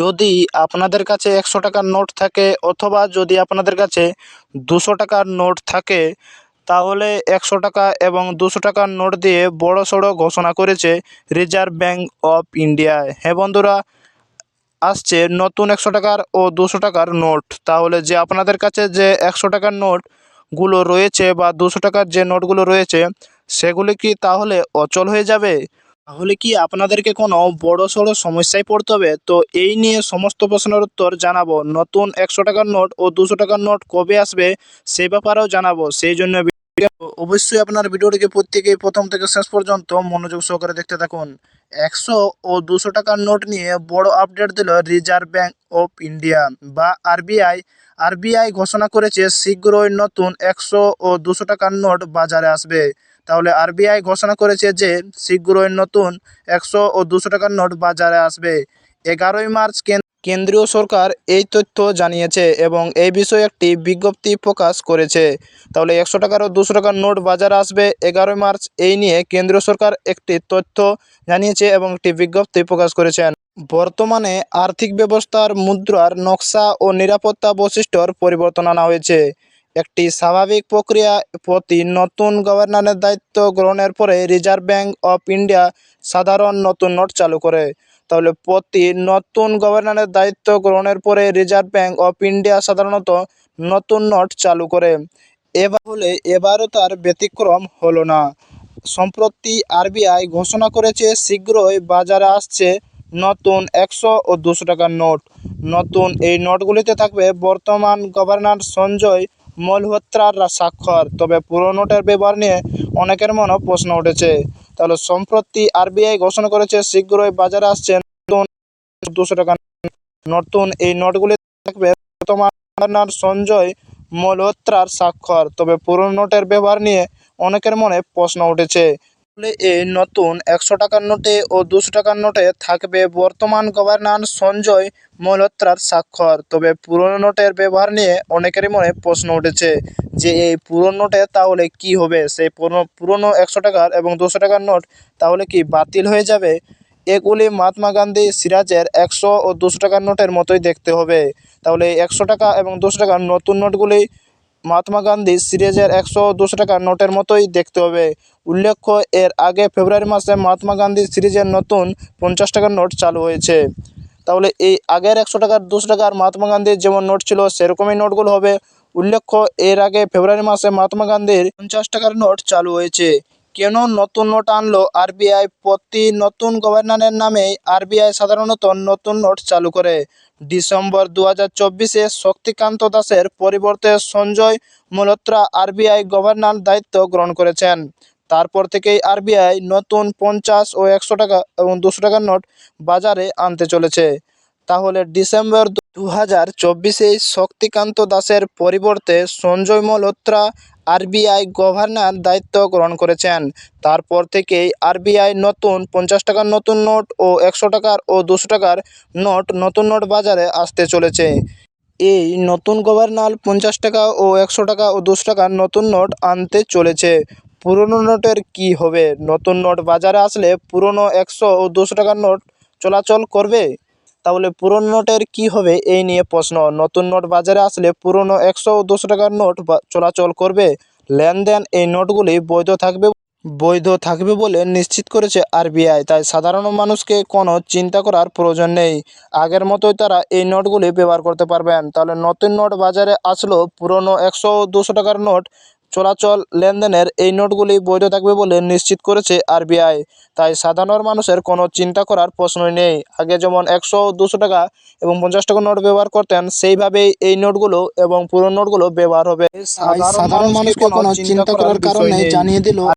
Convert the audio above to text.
যদি আপনাদের কাছে একশো টাকার নোট থাকে অথবা যদি আপনাদের কাছে দুশো টাকার নোট থাকে, তাহলে একশো টাকা এবং দুশো টাকার নোট দিয়ে বড় সড়ো ঘোষণা করেছে রিজার্ভ ব্যাঙ্ক অফ ইন্ডিয়া। হ্যাঁ বন্ধুরা, আসছে নতুন একশো টাকার ও দুশো টাকার নোট। তাহলে যে আপনাদের কাছে যে একশো টাকার নোটগুলো রয়েছে বা দুশো টাকার যে নোটগুলো রয়েছে, সেগুলি কি তাহলে অচল হয়ে যাবে? তাহলে কি আপনাদেরকে কোনো বড় সড়ো সমস্যায় পড়তে হবে? তো এই নিয়ে সমস্ত প্রশ্নের উত্তর জানাব। নতুন একশো টাকার নোট ও দুশো টাকার নোট কবে আসবে সে ব্যাপারেও জানাব। সেই জন্য অবশ্যই আপনার ভিডিওটিকে প্রত্যেকেই প্রথম থেকে শেষ পর্যন্ত মনোযোগ সহকারে দেখতে থাকুন। একশো ও দুশো টাকার নোট নিয়ে বড় আপডেট দিল রিজার্ভ ব্যাঙ্ক অফ ইন্ডিয়া বা আরবিআই। আরবিআই ঘোষণা করেছে, শীঘ্রই নতুন একশো ও দুশো টাকার নোট বাজারে আসবে। তাহলে আরবিআই ঘোষণা করেছে যে, শীঘ্রই নতুন একশো ও দুশো টাকার নোট বাজারে আসবে। এগারোই মার্চ কেন- কেন্দ্রীয় সরকার এই তথ্য জানিয়েছে এবং এই বিষয়ে একটি বিজ্ঞপ্তি প্রকাশ করেছে। তাহলে একশো টাকার ও দুশো টাকার নোট বাজারে আসবে এগারোই মার্চ। এই নিয়ে কেন্দ্রীয় সরকার একটি তথ্য জানিয়েছে এবং একটি বিজ্ঞপ্তি প্রকাশ করেছেন। বর্তমানে আর্থিক ব্যবস্থার মুদ্রার নকশা ও নিরাপত্তা বৈশিষ্ট্যর পরিবর্তন আনা হয়েছে। একটি স্বাভাবিক প্রক্রিয়া প্রতি নতুন গভর্নরের দায়িত্ব গ্রহণের পরে রিজার্ভ ব্যাঙ্ক অফ ইন্ডিয়া সাধারণ নতুন নোট চালু করে। তাহলে প্রতি নতুন গভর্নরের দায়িত্ব গ্রহণের পরে রিজার্ভ ব্যাঙ্ক অফ ইন্ডিয়া সাধারণত নতুন নোট চালু করে। এবার হলে এবারও তার ব্যতিক্রম হলো না। সম্প্রতি আরবিআই ঘোষণা করেছে, শীঘ্রই বাজারে আসছে নতুন একশো ও দুশো টাকার নোট। নতুন এই নোটগুলিতে থাকবে বর্তমান গভর্নর সঞ্জয় মলহোত্রার স্বাক্ষর। তবে পুরো নোটের ব্যবহার নিয়ে অনেকের মনে প্রশ্ন উঠেছে। তাহলে সম্প্রতি আরবিআই ঘোষণা করেছে, শীঘ্রই বাজারে আসছে নতুন দুশো টাকা নতুন এই নোটগুলি থাকবে তোমার সঞ্জয় মলহোত্রার স্বাক্ষর। তবে পুরনো নোটের ব্যবহার নিয়ে অনেকের মনে প্রশ্ন উঠেছে। এই নতুন একশো টাকার নোটে ও দুশো টাকার নোটে থাকবে বর্তমান গভর্নর সঞ্জয় মলহোত্রার স্বাক্ষর। তবে পুরনো নোটের ব্যবহার নিয়ে অনেকেরই মনে প্রশ্ন উঠেছে যে এই পুরনো নোটে তাহলে কি হবে? সেই পুরনো পুরনো একশো টাকার এবং দুশো টাকার নোট তাহলে কি বাতিল হয়ে যাবে? এগুলি মহাত্মা গান্ধী, সিরাজের একশো ও দুশো টাকার নোটের মতোই দেখতে হবে। তাহলে একশো টাকা এবং দুশো টাকার নতুন নোটগুলি মহাত্মা গান্ধী সিরিজের একশো দুশো টাকার নোটের মতোই দেখতে হবে। উল্লেখ্য, এর আগে ফেব্রুয়ারি মাসে মহাত্মা গান্ধী সিরিজের নতুন পঞ্চাশ টাকার নোট চালু হয়েছে। তাহলে এই আগের একশো টাকার দুশো টাকার মহাত্মা গান্ধীর যেমন নোট ছিল, সেরকমই নোটগুলো হবে। উল্লেখ্য, এর আগে ফেব্রুয়ারি মাসে মহাত্মা গান্ধীর পঞ্চাশ টাকার নোট চালু হয়েছে। কেন নতুন নোট আনলো আরবিআই? প্রতি নতুন গভর্নরের নামে আরবিআই সাধারণত নতুন নোট চালু করে। ডিসেম্বর দু হাজার চব্বিশে শক্তিকান্ত দাসের পরিবর্তে সঞ্জয় মলহোত্রা আরবিআই গভর্নর দায়িত্ব গ্রহণ করেছেন। তারপর থেকেই আরবিআই নতুন পঞ্চাশ ও একশো টাকা এবং দুশো টাকার নোট বাজারে আনতে চলেছে। তাহলে ডিসেম্বর দু হাজার চব্বিশে শক্তিকান্ত দাসের পরিবর্তে সঞ্জয় মলহোত্রা আরবিআই গভর্নর দায়িত্ব গ্রহণ করেছেন। তারপর থেকেই আরবিআই নতুন পঞ্চাশ টাকার নতুন নোট ও একশো টাকার ও দুশো টাকার নোট নতুন নোট বাজারে আসতে চলেছে। এই নতুন গভর্নর পঞ্চাশ টাকা ও একশো টাকা ও দুশো টাকার নতুন নোট আনতে চলেছে। পুরনো নোটের কি হবে? নতুন নোট বাজারে আসলে পুরনো একশো ও দুশো টাকার নোট চলাচল করবে? তাহলে পুরনো নোটের কি হবে? এই নিয়ে প্রশ্ন। নতুন নোট বাজারে আসলে পুরনো একশো ও দুশো টাকার নোট চলাচল করবে। লেনদেন এই নোটগুলি বৈধ থাকবে বৈধ থাকবে বলে নিশ্চিত করেছে আরবিআই। তাই সাধারণ মানুষকে কোনো চিন্তা করার প্রয়োজন নেই। আগের মতোই তারা এই নোটগুলি ব্যবহার করতে পারবেন। তাহলে নতুন নোট বাজারে আসলো পুরনো একশো দুশো টাকার নোট চলাচল লেনদেনের এই নোটগুলি বৈধ থাকবে বলে নিশ্চিত করেছে আরবিআই। তাই সাধারণ মানুষের কোনো চিন্তা করার প্রশ্নই নেই। আগে যেমন একশো দুশো টাকা এবং পঞ্চাশ টাকা নোট ব্যবহার করতেন সেইভাবেই এই নোটগুলো এবং পুরনো নোটগুলো ব্যবহার হবে। সাধারণ মানুষকে কোনো চিন্তা করার কারণে জানিয়ে দিল